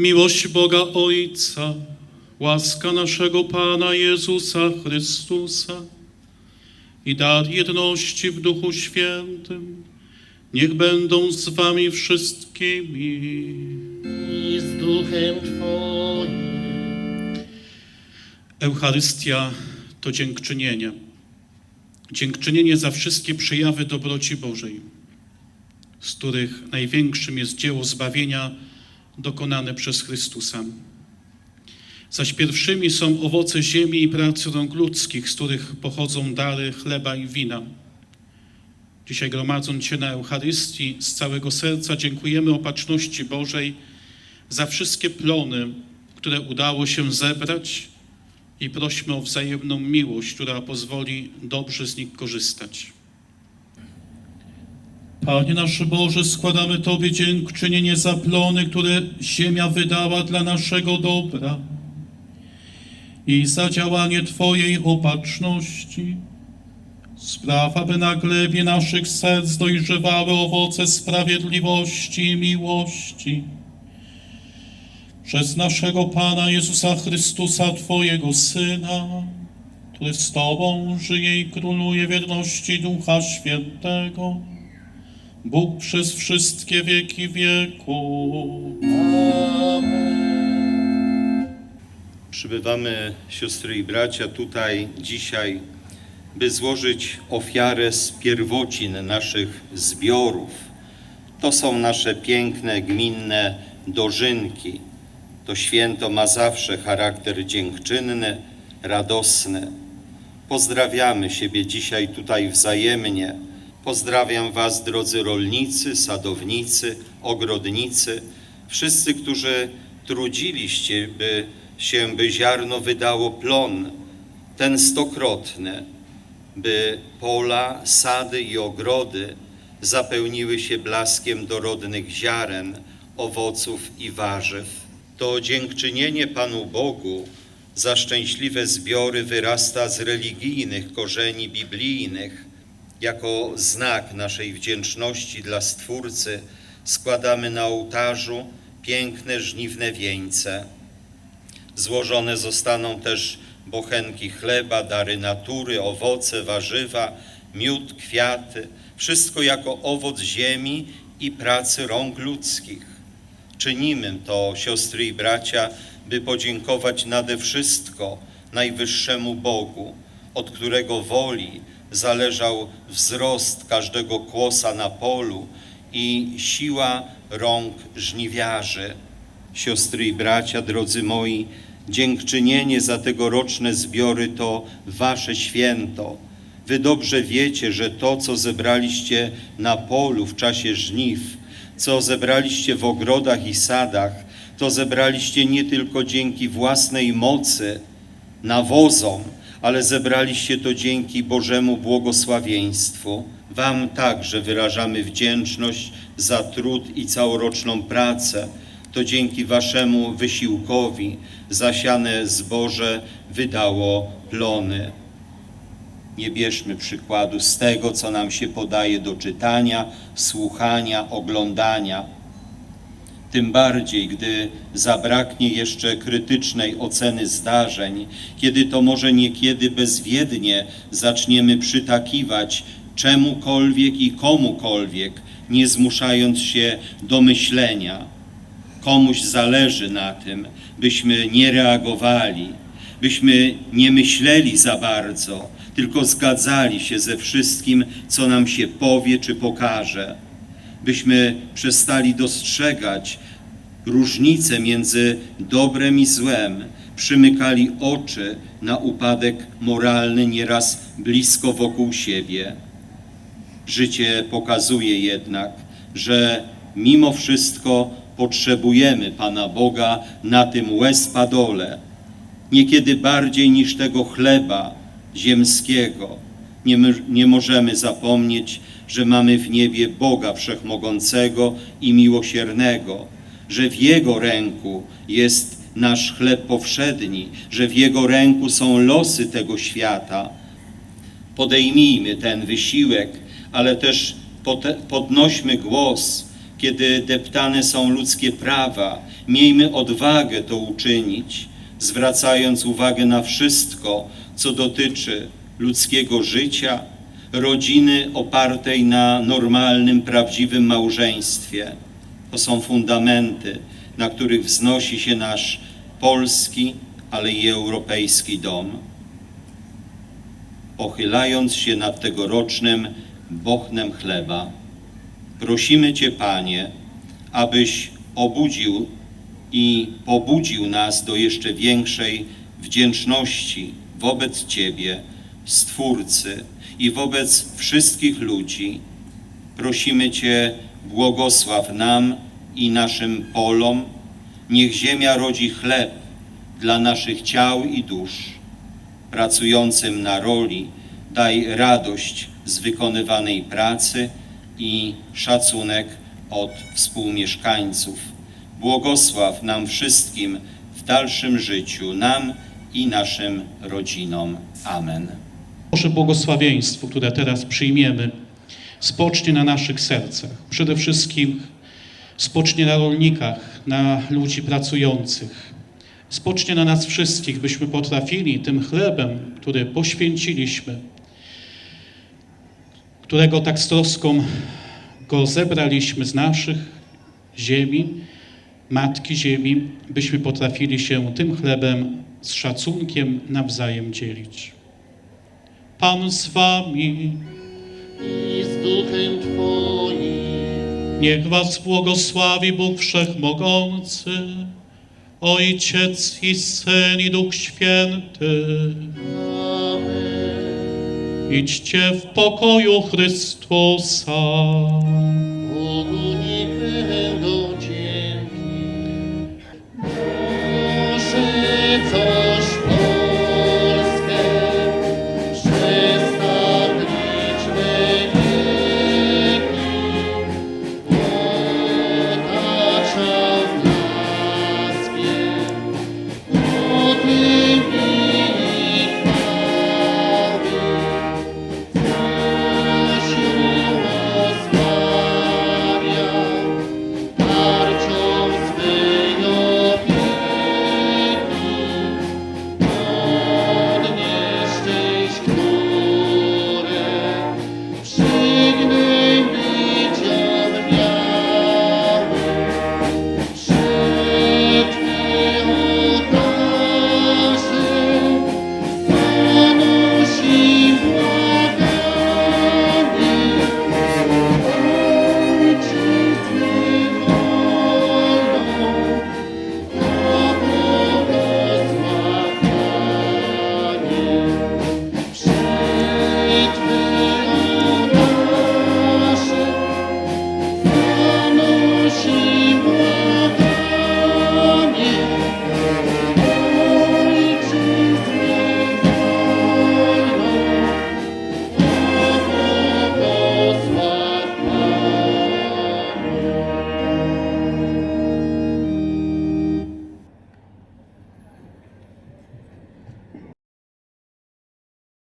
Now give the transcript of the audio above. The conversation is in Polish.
Miłość Boga Ojca, łaska naszego Pana Jezusa Chrystusa i dar jedności w Duchu Świętym, niech będą z wami wszystkimi. i z duchem Twoim. Eucharystia to dziękczynienie. Dziękczynienie za wszystkie przejawy dobroci Bożej, z których największym jest dzieło zbawienia dokonane przez Chrystusa. Zaś pierwszymi są owoce ziemi i pracy rąk ludzkich, z których pochodzą dary chleba i wina. Dzisiaj gromadząc się na Eucharystii, z całego serca dziękujemy opatrzności Bożej za wszystkie plony, które udało się zebrać i prośmy o wzajemną miłość, która pozwoli dobrze z nich korzystać. Panie nasz Boże, składamy Tobie dziękczynienie za plony, które ziemia wydała dla naszego dobra i za działanie Twojej opatrzności. Spraw, aby na glebie naszych serc dojrzewały owoce sprawiedliwości i miłości. Przez naszego Pana Jezusa Chrystusa, Twojego Syna, który z Tobą żyje i króluje wierności Ducha Świętego, Bóg przez wszystkie wieki wieku. Przybywamy, siostry i bracia, tutaj dzisiaj, by złożyć ofiarę z pierwocin naszych zbiorów. To są nasze piękne, gminne dożynki. To święto ma zawsze charakter dziękczynny, radosny. Pozdrawiamy siebie dzisiaj tutaj wzajemnie. Pozdrawiam Was, drodzy rolnicy, sadownicy, ogrodnicy, wszyscy, którzy trudziliście, by się, by ziarno wydało plon, ten stokrotny, by pola, sady i ogrody zapełniły się blaskiem dorodnych ziaren, owoców i warzyw. To dziękczynienie Panu Bogu za szczęśliwe zbiory wyrasta z religijnych korzeni biblijnych. Jako znak naszej wdzięczności dla Stwórcy składamy na ołtarzu piękne żniwne wieńce. Złożone zostaną też bochenki chleba, dary natury, owoce, warzywa, miód, kwiaty, wszystko jako owoc ziemi i pracy rąk ludzkich. Czynimy to, siostry i bracia, by podziękować nade wszystko Najwyższemu Bogu, od którego woli zależał wzrost każdego kłosa na polu i siła rąk żniwiarzy. Siostry i bracia, drodzy moi, dziękczynienie za tegoroczne zbiory to wasze święto. Wy dobrze wiecie, że to, co zebraliście na polu w czasie żniw, co zebraliście w ogrodach i sadach, to zebraliście nie tylko dzięki własnej mocy, nawozom, ale zebraliście to dzięki Bożemu błogosławieństwu. Wam także wyrażamy wdzięczność za trud i całoroczną pracę. To dzięki Waszemu wysiłkowi zasiane zboże wydało plony. Nie bierzmy przykładu z tego, co nam się podaje do czytania, słuchania, oglądania. Tym bardziej, gdy zabraknie jeszcze krytycznej oceny zdarzeń, kiedy to może niekiedy bezwiednie zaczniemy przytakiwać czemukolwiek i komukolwiek, nie zmuszając się do myślenia. Komuś zależy na tym, byśmy nie reagowali, byśmy nie myśleli za bardzo, tylko zgadzali się ze wszystkim, co nam się powie czy pokaże. Byśmy przestali dostrzegać różnice między dobrem i złem, przymykali oczy na upadek moralny nieraz blisko wokół siebie. Życie pokazuje jednak, że mimo wszystko potrzebujemy Pana Boga na tym łez-padole, niekiedy bardziej niż tego chleba ziemskiego. Nie, nie możemy zapomnieć, że mamy w niebie Boga Wszechmogącego i Miłosiernego, że w Jego ręku jest nasz chleb powszedni, że w Jego ręku są losy tego świata. Podejmijmy ten wysiłek, ale też podnośmy głos kiedy deptane są ludzkie prawa, miejmy odwagę to uczynić, zwracając uwagę na wszystko, co dotyczy ludzkiego życia, rodziny opartej na normalnym, prawdziwym małżeństwie. To są fundamenty, na których wznosi się nasz polski, ale i europejski dom. Pochylając się nad tegorocznym bochnem chleba, prosimy Cię, Panie, abyś obudził i pobudził nas do jeszcze większej wdzięczności wobec Ciebie, Stwórcy i wobec wszystkich ludzi. Prosimy Cię, błogosław nam i naszym polom, niech ziemia rodzi chleb dla naszych ciał i dusz. Pracującym na roli daj radość z wykonywanej pracy i szacunek od współmieszkańców. Błogosław nam wszystkim w dalszym życiu, nam i naszym rodzinom. Amen. Boże błogosławieństwo, które teraz przyjmiemy, spocznie na naszych sercach. Przede wszystkim spocznie na rolnikach, na ludzi pracujących. Spocznie na nas wszystkich, byśmy potrafili tym chlebem, który poświęciliśmy, którego tak z troską go zebraliśmy z naszych ziemi, Matki Ziemi, byśmy potrafili się tym chlebem z szacunkiem nawzajem dzielić. Pan z wami, i z duchem Twoim. niech was błogosławi Bóg Wszechmogący, Ojciec i Syn i Duch Święty. Amen. Idźcie w pokoju Chrystusa.